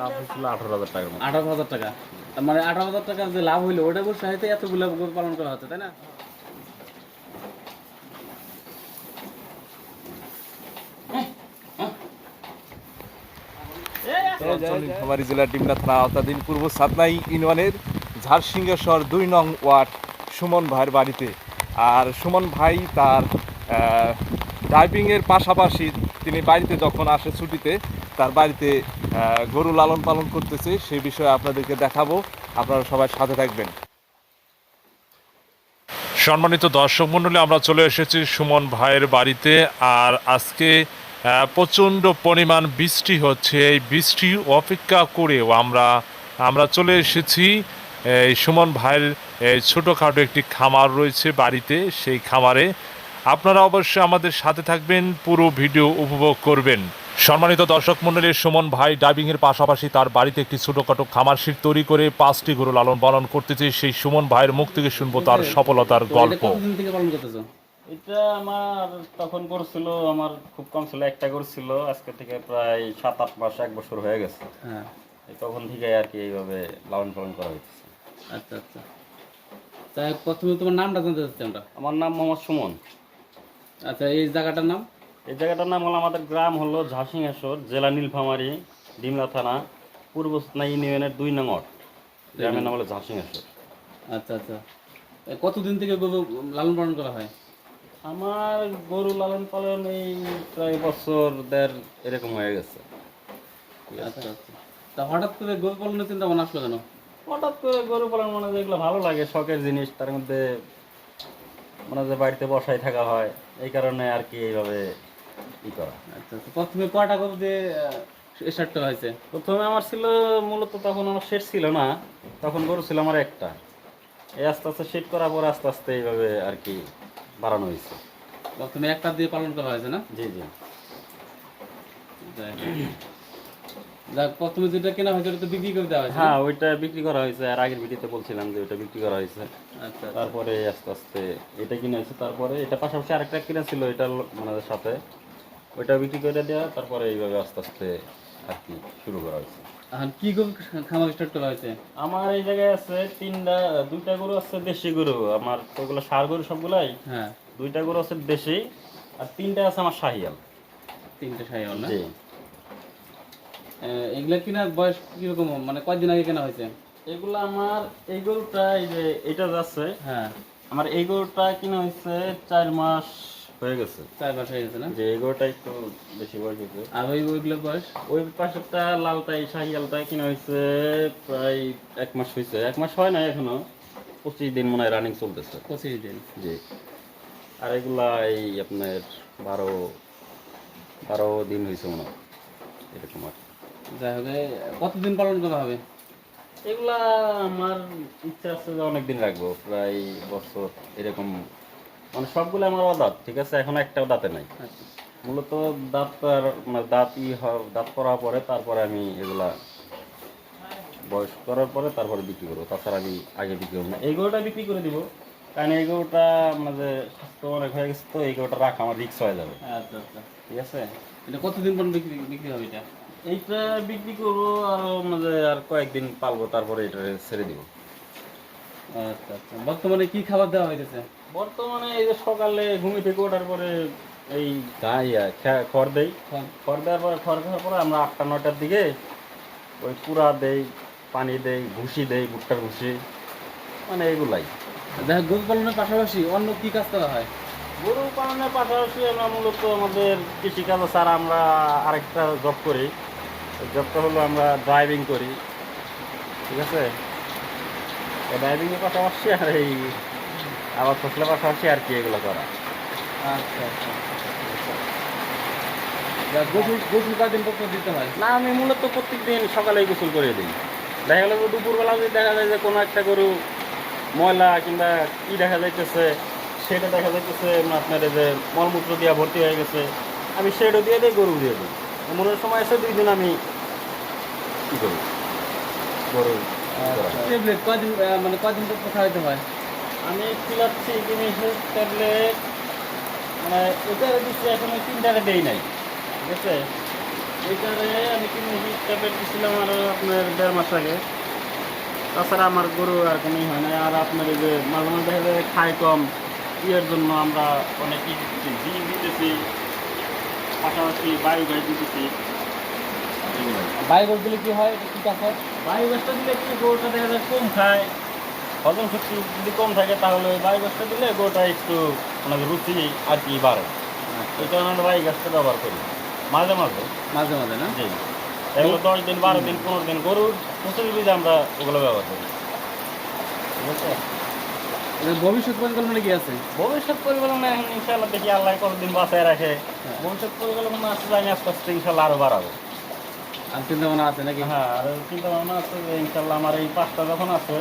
লাভ হয়েছিল আঠারো হাজার টাকার মতো। আঠারো হাজার টাকা। মানে আঠারো হাজার টাকা যে লাভ হইল ওটা বসে হয়তো এতগুলো পালন করা হচ্ছে তাই না? নীলফামারী জেলার ডিমনা থানা আওতাধীন পূর্ব সাতনাই ইউনিয়নের ঝাড়সিংহেশ্বর দুই নং ওয়ার্ড সুমন ভাইয়ের বাড়িতে। আর সুমন ভাই তার ড্রাইভিংয়ের পাশাপাশি তিনি বাড়িতে যখন আসে ছুটিতে তার বাড়িতে গরু লালন পালন করতেছে সেই বিষয়ে আপনাদেরকে দেখাবো। আপনারা সবাই সাথে থাকবেন। সম্মানিত দর্শক মণ্ডলী, আমরা চলে এসেছি সুমন ভাইয়ের বাড়িতে, আর আজকে প্রচণ্ড পরিমাণ বৃষ্টি হচ্ছে। এই বৃষ্টি অপেক্ষা করেও আমরা আমরা চলে এসেছি। এই সুমন ভাইয়ের ছোটোখাটো একটি খামার রয়েছে বাড়িতে, সেই খামারে। আপনারা অবশ্যই আমাদের সাথে থাকবেন, পুরো ভিডিও উপভোগ করবেন। সম্মানিত দর্শক মণ্ডলী সুমন ভাই ডাইভিংয়ের পাশাপাশি তার বাড়িতে একটি ছোটোখাটো খামার শিট তৈরি করে পাঁচটি গরু লালন পালন করতেছে। সেই সুমন ভাইয়ের মুখ থেকে শুনব তার সফলতার গল্প। এটা আমার তখন করছিল আমার খুব কম ছিল একটা করছিল আজকে থেকে প্রায় সাত আট মাস এক বছর হয়ে গেছে। হ্যাঁ। এই তখন থেকে আর কি এইভাবে লালন পালন করা হয়েছে আচ্ছা আচ্ছা। তাই প্রথমে তোমার নামটা জানতে চাচ্ছি আমরা। আমার নাম মোহাম্মদ সুমন। আচ্ছা এই জায়গাটার নাম? এই জায়গাটার নাম হলো আমাদের গ্রাম হলো ঝাঁসিংহেশ্বর জেলা নীলফামারী ডিমলা থানা পূর্ব স্নাই ইউনিয়নের দুই নং গ্রামের নাম হলো ঝাঁসিংহেশ্বর আচ্ছা আচ্ছা। কতদিন থেকে গরু লালন পালন করা হয়? আমার গরু লালন পালন এই প্রায় বছর দেড় এরকম হয়ে গেছে। আচ্ছা আচ্ছা। তা হঠাৎ করে গরু পালনের চিন্তা ভাবনা আসলো কেন? হঠাৎ করে গরু পালন মানে যেগুলো ভালো লাগে শখের জিনিস তার মধ্যে মানে যে বাড়িতে বসাই থাকা হয়। এই কারণে আর কি এইভাবে ই করা? আচ্ছা আচ্ছা প্রথমে কয়টা গরু দিয়ে স্টার্ট হয়েছে? প্রথমে আমার ছিল মূলত তখন আমার শেড ছিল না তখন গরু ছিল আমার একটা। এই আস্তে আস্তে শেড করার পর আস্তে আস্তে এইভাবে আর কি বাড়ানো হয়েছে। প্রথমে একটা দিয়ে পালন করা হয়েছে না? জি জি। যাক প্রথমে যেটা কেনা হয়েছে ওটা তো বিক্রি করে দেওয়া হয়েছে হ্যাঁ ওইটা বিক্রি করা হয়েছে। আর আগের ভিডিওতে বলছিলাম যে ওইটা বিক্রি করা হয়েছে। আচ্ছা তারপরে আস্তে আস্তে এটা কিনে হয়েছে। তারপরে এটা পাশাপাশি আরেকটা কিনা ছিল এটা মানে সাথে। ওইটা বিক্রি করে দেওয়া তারপরে এইভাবে আস্তে আস্তে আর কি শুরু করা হয়েছে। এখন কি গরু খামার স্টার্ট করা হয়েছে? আমার এই জায়গায় আছে তিনটা দুইটা গরু আছে দেশি গরু। আমার ওগুলো সার গরু সবগুলাই। হ্যাঁ। দুইটা গরু আছে দেশি আর তিনটা আছে আমার শাহিয়াল। তিনটে সাইকেল না? জি। এ, এগুলা কেনার বয়স কীরকম? মানে কয়দিন আগে কেনা হয়েছে? এগুলো আমার এই গরুটা এই যে এটা যাচ্ছে হ্যাঁ। আমার এই গরুটা কিনা হয়েছে চার মাস হয়ে গেছে। চার মাস হয়ে গেছে না? যে এই একটু বেশি বয়স হয়েছে। আর ওই ওইগুলোর বয়স? ওই পাশেরটা লালটাই শাহিয়ালটাই কিনা হয়েছে প্রায় এক মাস হয়েছে। এক মাস হয় না এখনও। পঁচিশ দিন মনে হয় রানিং চলতেছে। পঁচিশ দিন। জি। আর এগুলা এই আপনার বারো বারো দিন হয়েছে মনে হয়। এরকম আর যাই হোক কতদিন পালন করা হবে? এগুলা আমার ইচ্ছা আছে যে অনেকদিন রাখব। প্রায় বছর এরকম মানে সবগুলো আমার অদাঁত ঠিক আছে? এখন একটাও দাঁতে নাই। আচ্ছা। মূলত দাঁত মানে দাঁত ই দাঁত করার পরে তারপরে আমি এগুলা বয়স করার পরে তারপরে বিক্রি করব। তাছাড়া আমি আগে বিক্রি করব না। এই গরুটা বিক্রি করে দিব কারণ এই গরুটা মানে স্বাস্থ্য অনেক হয়ে গেছে তো এই গরুটা রাখা আমার রিক্স হয়ে যাবে। আচ্ছা আচ্ছা। ঠিক আছে? এটা কতদিন পর্যন্ত বিক্রি বিক্রি হবে এটা? এইটা বিক্রি করব আরও মানে আর কয়েকদিন পালবো তারপরে এটা ছেড়ে দিব। আচ্ছা আচ্ছা। বর্তমানে কি খাবার দেওয়া হইতেছে? বর্তমানে এই যে সকালে ঘুমি থেকে ওঠার পরে এই খড় দেই। খড় দেওয়ার পরে খড় খাওয়ার পরে আমরা আটটা নটার দিকে ওই কুড়া দেই পানি দেই ভুসি দেই ভুট্টার ভুসি মানে এগুলাই হোক গরু পালনের পাশাপাশি অন্য কি কাজ করা হয়? গরু পালনের পাশাপাশি আমরা মূলত আমাদের কৃষিকাজ ছাড়া আমরা আরেকটা জব করি। জবটা হলো আমরা ড্রাইভিং করি। ঠিক আছে? ড্রাইভিংয়ের পাশাপাশি আর এই আবার ফসলের পাশাপাশি আর কি এগুলো করা। আচ্ছা আচ্ছা যাক, গোসল গোসল দিতে হয়? না আমি মূলত প্রত্যেক দিন সকালেই গোসল করে দিই। দেখা গেল দুপুরবেলা যদি দেখা যায় যে কোনো একটা গরু ময়লা কিংবা কি দেখা যাইতেছে সেটা দেখা যাইতেছে আপনার যে মলমূত্র দিয়া ভর্তি হয়ে গেছে আমি সেটা দিয়ে দিই গরু দিয়ে দিই। মনের সময় এসে দুই দিন আমি কি করি? গরু ট্যাবলেট কয়দিন মানে কয়দিন পর পর খাওয়াইতে হয়? আমি খিলাচ্ছি জিনিসের ট্যাবলেট মানে এটা দিচ্ছি এখন ওই তিনটাকে দেই নাই ঠিক আছে? এটারে আমি মাস ট্যাবলেট দিয়েছিলাম আরও আপনার দেড় মাস আগে। তাছাড়া আমার গরু আর কোনোই হয় না আর আপনার এই যে মাঝে মাঝে দেখা যায় খায় কম ইয়ের জন্য আমরা অনেক কি দিতেছি জিম দিতেছি পাশাপাশি বায়ু দিতেছি। বায়োগস দিলে কি হয়? এটা কি কাজ হয় বায়ু গাছটা দিলে কি গরুটা দেখা যায় কম খায়। হজম শক্তি যদি কম থাকে তাহলে ওই বায়ু গাছটা দিলে গরুটা একটু মানে রুচি আর কি বাড়ে। এই কারণে আমরা বায়ু গাছটা ব্যবহার করি। মাঝে মাঝে। মাঝে মাঝে না? জি। এগুলো দশ দিন বারো দিন পনেরো দিন গরুর প্রচুর বীজে আমরা ওগুলো ব্যবহার করি। ঠিক আছে? ভবিষ্যৎ পরিকল্পনা কি আছে? ভবিষ্যৎ পরিকল্পনা এখন ইনশাল্লাহ দেখি আল্লাহ কতদিন বাঁচায় রাখে। হ্যাঁ। ভবিষ্যৎ পরিকল্পনা আসলে আমি আস্তে আস্তে ইনশাল্লাহ আরও বাড়াবো। আর চিন্তা ভাবনা আছে নাকি? হ্যাঁ আর চিন্তা ভাবনা আছে যে ইনশাল্লাহ আমার এই পাঁচটা যখন আছে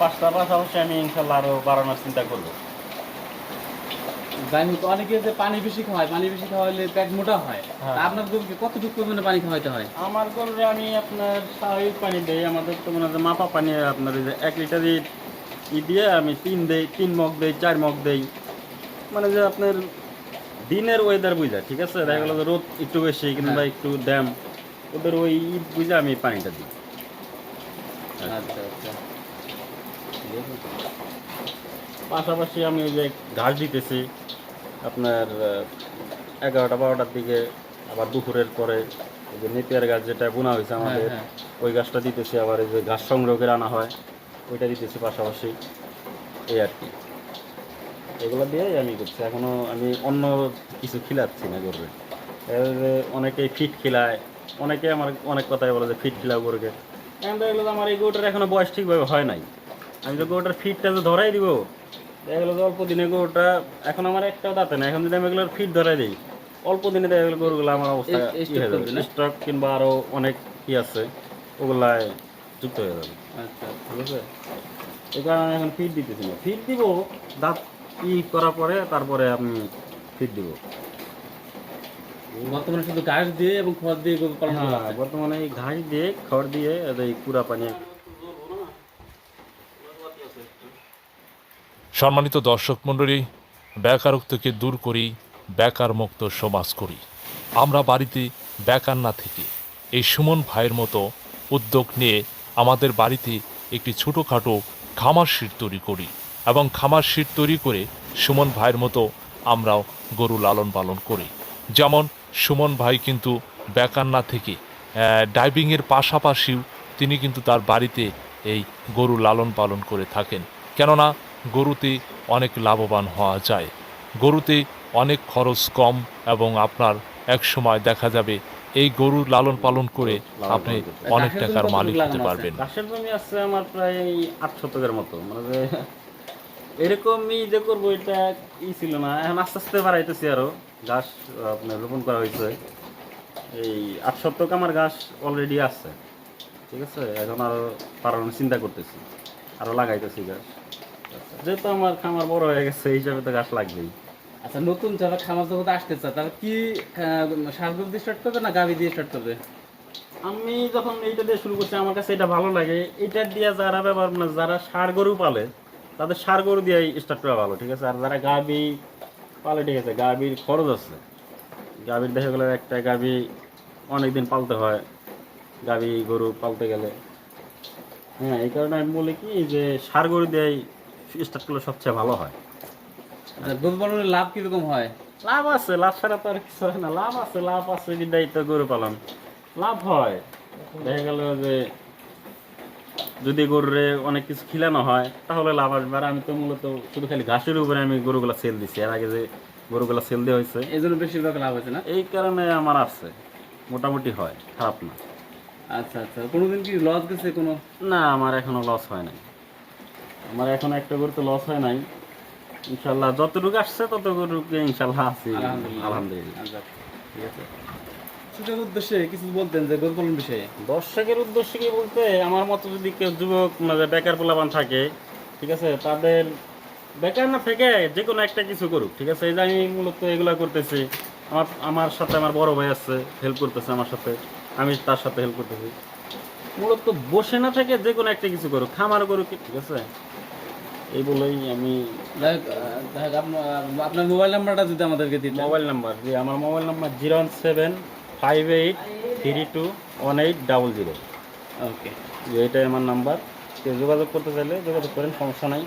পাঁচটা পাশাপাশি আমি ইনশাল্লাহ আরও বাড়ানোর চিন্তা করব। যাই হোক অনেকে যে পানি বেশি খাওয়ায় পানি বেশি খাওয়াইলে পেট মোটা হয়। হ্যাঁ। আপনার গরুকে কতটুকু পরিমাণে পানি খাওয়াইতে হয়? আমার গরুরে আমি আপনার স্বাভাবিক পানি দেই আমাদের তো মনে হয় মাপা পানি আপনার যে এক লিটার ই দিয়ে আমি তিন দেই তিন মগ দেই চার মগ দেই। মানে যে আপনার দিনের ওয়েদার বুঝা ঠিক আছে? দেখা গেলো যে রোদ একটু বেশি কিংবা হ্যাঁ। একটু ড্যাম ওদের ওই বুঝে আমি পানিটা দিই। আচ্ছা আচ্ছা। পাশাপাশি আমি ওই যে ঘাস দিতেছি আপনার এগারোটা বারোটার দিকে আবার দুপুরের পরে ওই যে নেপিয়ার গাছ যেটা বোনা হয়েছে আমাদের হ্যাঁ। ওই গাছটা দিতেছি আবার এই যে ঘাস সংগ্রহ করে আনা হয় ওইটা দিতেছি পাশাপাশি। এই আর কি। এগুলো দিয়েই আমি করছি। এখনও আমি অন্য কিছু খিলাচ্ছি না করবে অনেকেই ফিট খিলায় অনেকে আমার অনেক কথাই বলে যে ফিট খিলাও করবে এখন দেখা গেলো আমার এই গরুটার এখনও বয়স ঠিকভাবে হয় নাই। আমি তো গরুটার ফিটটা তো ধরাই দিব। দেখা গেলো যে অল্প দিনে গরুটা এখন আমার একটাও দাঁতে না এখন যদি আমি এগুলোর ফিট ধরাই দিই অল্প দিনে দেখা গেলো গরুগুলো আমার অবস্থা হয়ে স্টক কিংবা আরও অনেক কি আছে ওগুলায় যুক্ত হয়ে যাবে। আচ্ছা ঠিক আছে। এই কারণে আমি এখন ফিট দিতেছি না। ফিট দিব দাঁত ই করার পরে তারপরে আমি ফিট দিব। বর্তমানে শুধু ঘাস দিয়ে এবং খড় দিয়ে পালন করা হ্যাঁ বর্তমানে এই ঘাস দিয়ে খড় দিয়ে এই কুড়া পানি সম্মানিত দর্শক মণ্ডলী বেকারত্বকে দূর করি বেকার মুক্ত সমাজ করি। আমরা বাড়িতে বেকার না থেকে এই সুমন ভাইয়ের মতো উদ্যোগ নিয়ে আমাদের বাড়িতে একটি ছোটোখাটো খামার শিট তৈরি করি এবং খামার শিট তৈরি করে সুমন ভাইয়ের মতো আমরাও গরু লালন পালন করি। যেমন সুমন ভাই কিন্তু বেকার না থেকে ডাইভিংয়ের পাশাপাশিও তিনি কিন্তু তার বাড়িতে এই গরু লালন পালন করে থাকেন। কেননা গরুতে অনেক লাভবান হওয়া যায়। গরুতে অনেক খরচ কম এবং আপনার এক সময় দেখা যাবে এই গরু লালন পালন করে আপনি অনেক টাকার মালিক হতে পারবেন। ঘাসের জমি আছে আমার প্রায় আট শতকের মতো। মানে যে এরকমই যে করব এটা ই ছিল না। এখন আস্তে আস্তে বাড়াইতেছি আরও। ঘাস আপনার রোপণ করা হয়েছে। এই আট শতক আমার ঘাস অলরেডি আছে। ঠিক আছে? এখন আরও বাড়ানোর চিন্তা করতেছি। আরও লাগাইতেছি ঘাস। যেহেতু আমার খামার বড় হয়ে গেছে এই হিসাবে তো গাছ লাগবেই। আচ্ছা নতুন যারা খামার জগতে আসতে চায় তারা কি সার গরু দিয়ে স্টার্ট করবে না গাভি দিয়ে স্টার্ট করবে? আমি যখন এইটা দিয়ে শুরু করছি আমার কাছে এটা ভালো লাগে। এটা দিয়ে যারা ব্যবহার মানে যারা সার গরু পালে তাদের সার গরু দিয়ে স্টার্ট করা ভালো ঠিক আছে? আর যারা গাভি পালে ঠিক আছে গাভির খরচ আছে। গাভির দেখা গেলে একটা গাভি অনেকদিন পালতে হয় গাভি গরু পালতে গেলে। হ্যাঁ এই কারণে আমি বলি কি যে সার গরু দিয়ে স্টার্ট করলে সবচেয়ে ভালো হয়। আচ্ছা, গরু পালনের লাভ কীরকম হয়? লাভ আছে লাভ ছাড়া তো আর কিছু হয় না। লাভ আছে লাভ আছে বিদায় তো গরু পালন। লাভ হয়। দেখা গেল যে যদি গরুরে অনেক কিছু খিলানো হয় তাহলে লাভ আসবে। আর আমি তো মূলত শুধু খালি ঘাসের উপরে আমি গরুগুলা সেল দিছি। এর আগে যে গরুগুলা সেল দেওয়া হয়েছে এই জন্য বেশিরভাগ লাভ হয়েছে না? এই কারণে আমার আছে মোটামুটি হয় খারাপ না। আচ্ছা আচ্ছা। কোনোদিন কি লস গেছে কোনো? না আমার এখনও লস হয় নাই। আমার এখন একটা গরু তো লস হয় নাই। ইনশাল্লাহ যতটুকু আসছে ততটুকু ইনশাল্লাহ আছি। আলহামদুলিল্লাহ। আলহামদুলিল্লাহ। আচ্ছা। ঠিক আছে। উদ্দেশ্যে কিছু বলতেন যে গরু পালন বিষয়ে। দর্শকের উদ্দেশ্যে কি বলতে আমার মতো যদি কেউ যুবক মানে বেকার পোলাপান থাকে ঠিক আছে তাদের বেকার না থেকে যে কোনো একটা কিছু করুক ঠিক আছে এই যে আমি মূলত এগুলা করতেছি। আমার আমার সাথে আমার বড় ভাই আছে হেল্প করতেছে আমার সাথে আমি তার সাথে হেল্প করতেছি। মূলত বসে না থেকে যে কোনো একটা কিছু করুক খামার করুক ঠিক আছে এই বলেই আমি আপনার মোবাইল নাম্বারটা যদি আমাদেরকে দিতেন। মোবাইল নাম্বার যে আমার mobile number zero one seven five eight three two one eight double zero okay এটাই আমার নাম্বার কেউ যোগাযোগ করতে চাইলে যোগাযোগ করেন সমস্যা নাই।